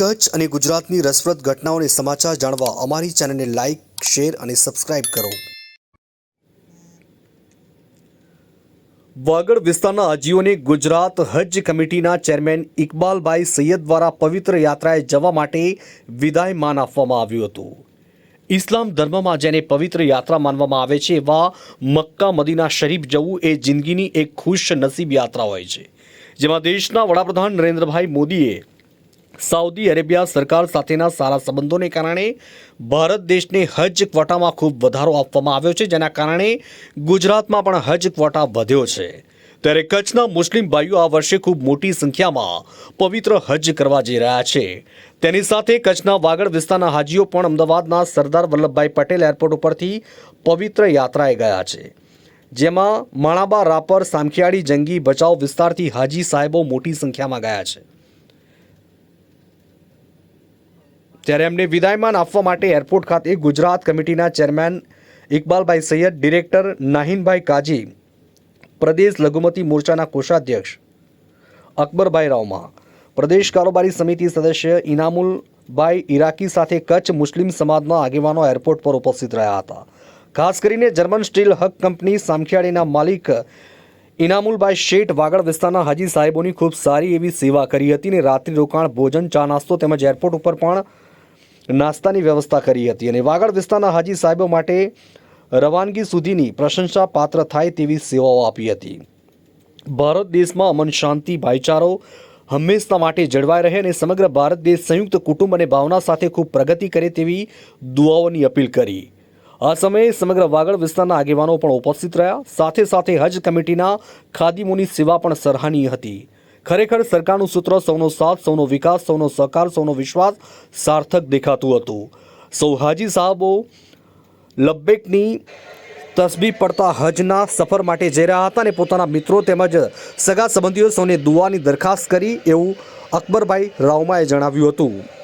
કચ્છ અને ગુજરાતની રસપ્રદ ઘટનાઓને સમાચાર જાણવા અમારી ચેનલને લાઇક શેર અને સબસ્ક્રાઇબ કરો. વાગડ વિસ્તારના હાજીઓને ગુજરાત હજ કમિટીના ચેરમેન ઇકબાલભાઈ સૈયદ દ્વારા પવિત્ર યાત્રાએ જવા માટે વિદાય માન આપવામાં આવ્યું હતું. ઇસ્લામ ધર્મમાં જેને પવિત્ર યાત્રા માનવામાં આવે છે, એવા મક્કા, મદીના શરીફ જવું એ જિંદગીની એક ખુશ નસીબ યાત્રા હોય છે. જેમાં દેશના વડાપ્રધાન નરેન્દ્રભાઈ મોદીએ સાઉદી અરેબિયા સરકાર સાથેના સારા સંબંધોને કારણે ભારત દેશને હજ ક્વોટામાં ખૂબ વધારો આપવામાં આવ્યો છે, જેના કારણે ગુજરાતમાં પણ હજ ક્વોટા વધ્યો છે. ત્યારે કચ્છના મુસ્લિમ ભાઈઓ આ વર્ષે ખૂબ મોટી સંખ્યામાં પવિત્ર હજ કરવા જઈ રહ્યા છે. તેની સાથે કચ્છના વાગડ વિસ્તારના હાજીઓ પણ અમદાવાદના સરદાર વલ્લભભાઈ પટેલ એરપોર્ટ ઉપરથી પવિત્ર યાત્રાએ ગયા છે. જેમાં માણાબા રાપર, સામખિયાળી, જંગી બચાવ વિસ્તારથી હાજી સાહેબો મોટી સંખ્યામાં ગયા છે. ત્યારે એમને વિદાયમાન આપવા માટે એરપોર્ટ ખાતે ગુજરાત કમિટીના ચેરમેન ઇકબાલભાઈ સૈયદ, ડિરેક્ટર નાહિનભાઈ કાજી, પ્રદેશ લઘુમતી મોરચાના કોષાધ્યક્ષ અકબરભાઈ રાવમા, પ્રદેશ કારોબારી સમિતિ સદસ્ય ઇનામુલભાઈ ઇરાકી સાથે કચ્છ મુસ્લિમ સમાજના આગેવાનો એરપોર્ટ પર ઉપસ્થિત રહ્યા હતા. ખાસ કરીને જર્મન સ્ટીલ હક કંપની સામખિયાળીના માલિક ઇનામુલભાઈ શેઠ વાગડ વિસ્તારના હાજી સાહેબોની ખૂબ સારી એવી સેવા કરી હતી અને રાત્રિ રોકાણ, ભોજન, ચા, નાસ્તો તેમજ એરપોર્ટ ઉપર પણ નાસ્તાની વ્યવસ્થા કરી હતી અને વાગડ વિસ્તારના હાજી સાહેબો માટે રવાનગી સુધીની પ્રશંસા પાત્ર થાય તેવી સેવાઓ આપી હતી. ભારત દેશમાં અમન શાંતિ, ભાઈચારો હંમેશા માટે જળવાઈ રહે અને સમગ્ર ભારત દેશ સંયુક્ત કુટુંબ અને ભાવના સાથે ખૂબ પ્રગતિ કરે તેવી દુઆઓની અપીલ કરી. આ સમયે સમગ્ર વાગડ વિસ્તારના આગેવાનો પણ ઉપસ્થિત રહ્યા. સાથે સાથે હજ કમિટીના ખાદીમોની સેવા પણ સરાહનીય હતી. ખરેખર સરકારનું સૂત્ર સૌનો સાથ, સૌનો વિકાસ, સૌનો સહકાર, સૌનો વિશ્વાસ સાર્થક દેખાતું હતું. સૌ હાજી સાહેબો લબ્બેકની તસબી પડતા હજના સફર માટે જઈ રહ્યા હતા અને પોતાના મિત્રો તેમજ સગા સંબંધીઓ સૌને દુઆની દરખાસ્ત કરી એવું અકબરભાઈ રાવમાએ જણાવ્યું હતું.